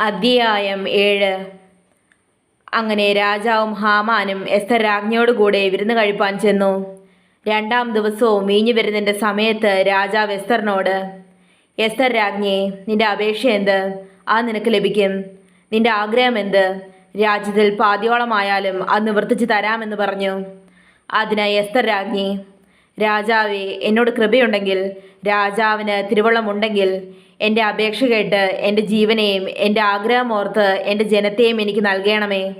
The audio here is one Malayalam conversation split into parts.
അധ്യായം ഏഴ്. അങ്ങനെ രാജാവും ഹാമാനും എസ്തർ രാജ്ഞിയോട് കൂടെ വിരുന്ന് കഴിപ്പാൻ ചെന്നു. രണ്ടാം ദിവസവും വീഞ്ഞു വരുന്നതിന്റെ സമയത്ത് രാജാവ് എസ്തറിനോട് എസ്തർ രാജ്ഞി നിന്റെ അപേക്ഷ എന്ത്? ആ നിനക്ക് ലഭിക്കും. നിന്റെ ആഗ്രഹം എന്ത്? രാജ്യത്തിൽ പാതിയോളമായാലും അത് നിവർത്തിച്ചു തരാമെന്ന് പറഞ്ഞു. അതിനായി എസ്തർ രാജ്ഞി രാജാവേ എന്നോട് കൃപയുണ്ടെങ്കിൽ രാജാവിന് തിരുവള്ളമുണ്ടെങ്കിൽ എന്റെ അപേക്ഷ കേട്ട് എന്റെ ജീവനെയും എന്റെ ആഗ്രഹം ഓർത്ത് എന്റെ ജനത്തെയും എനിക്ക് നൽകണമേ.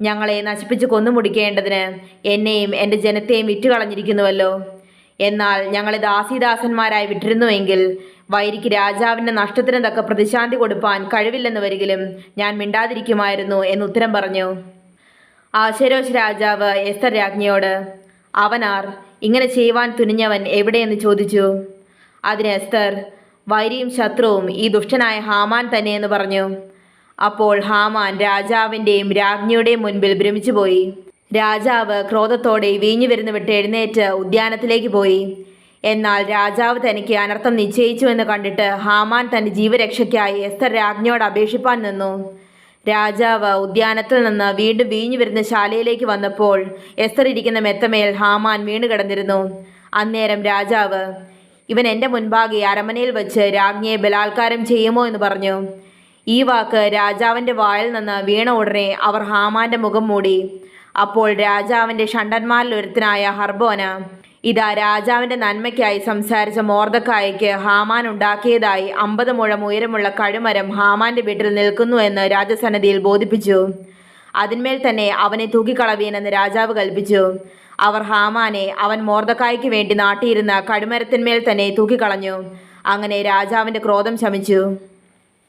ഞങ്ങളെ നശിപ്പിച്ച് കൊന്നുമുടിക്കേണ്ടതിന് എന്നെയും എന്റെ ജനത്തെയും വിറ്റുകളഞ്ഞിരിക്കുന്നുവല്ലോ. എന്നാൽ ഞങ്ങളെ ദാസീദാസന്മാരായി വിട്ടിരുന്നുവെങ്കിൽ വൈരിക്ക് രാജാവിന്റെ നഷ്ടത്തിന് തക്ക പ്രതിശാന്തി കൊടുപ്പാൻ കഴിവില്ലെന്ന് വരികിലും ഞാൻ മിണ്ടാതിരിക്കുമായിരുന്നു എന്ന് ഉത്തരം പറഞ്ഞു. ആശരോശ് രാജാവ് എസ്തർ രാജ്ഞിയോട് അവനാർ ഇങ്ങനെ ചെയ്യുവാൻ തുനിഞ്ഞവൻ എവിടെയെന്ന് ചോദിച്ചു. അതിന് എസ്തർ വൈരിയും ശത്രുവും ഈ ദുഷ്ടനായ ഹാമാൻ തന്നെയെന്ന് പറഞ്ഞു. അപ്പോൾ ഹാമാൻ രാജാവിന്റെയും രാജ്ഞിയുടെയും മുൻപിൽ ഭ്രമിച്ചുപോയി. രാജാവ് ക്രോധത്തോടെ വീഞ്ഞു വരുന്ന വിട്ട് എഴുന്നേറ്റ് ഉദ്യാനത്തിലേക്ക് പോയി. എന്നാൽ രാജാവ് തനിക്ക് അനർത്ഥം നിശ്ചയിച്ചുവെന്ന് കണ്ടിട്ട് ഹാമാൻ തന്റെ ജീവരക്ഷയ്ക്കായി എസ്തർ രാജ്ഞിയോട് അപേക്ഷിപ്പാൻ നിന്നു. രാജാവ് ഉദ്യാനത്തിൽ നിന്ന് വീണ്ടും വീഞ്ഞു വരുന്ന ശാലയിലേക്ക് വന്നപ്പോൾ എസ്തർ ഇരിക്കുന്ന മെത്തമേൽ ഹാമാൻ വീണ് കിടന്നിരുന്നു. അന്നേരം രാജാവ് ഇവൻ എന്റെ മുൻപാകെ അരമനയിൽ വെച്ച് രാജ്ഞിയെ ബലാത്കാരം ചെയ്യുമോ എന്ന് പറഞ്ഞു. ഈ വാക്ക് രാജാവിന്റെ വായിൽ നിന്ന് വീണ ഉടനെ അവർ ഹാമാന്റെ മുഖം മൂടി. അപ്പോൾ രാജാവിന്റെ ഷണ്ടന്മാരിൽ ഒരുത്തനായ ഹർബോന ഇതാ രാജാവിന്റെ നന്മയ്ക്കായി സംസാരിച്ച മോർദക്കായ്ക്ക് ഹാമാൻ ഉണ്ടാക്കിയതായി അമ്പത് മുഴം ഉയരമുള്ള കഴുമരം ഹാമാന്റെ വീട്ടിൽ നിൽക്കുന്നു എന്ന് രാജസന്നദ്ധിയിൽ ബോധിപ്പിച്ചു. അതിന്മേൽ തന്നെ അവനെ തൂക്കിക്കളവീനെന്ന് രാജാവ് കൽപ്പിച്ചു. അവർ ഹാമാനെ അവൻ മോർദക്കായ്ക്ക് വേണ്ടി നാട്ടിയിരുന്ന കടുമരത്തിന്മേൽ തന്നെ തൂക്കിക്കളഞ്ഞു. അങ്ങനെ രാജാവിന്റെ ക്രോധം ശമിച്ചു.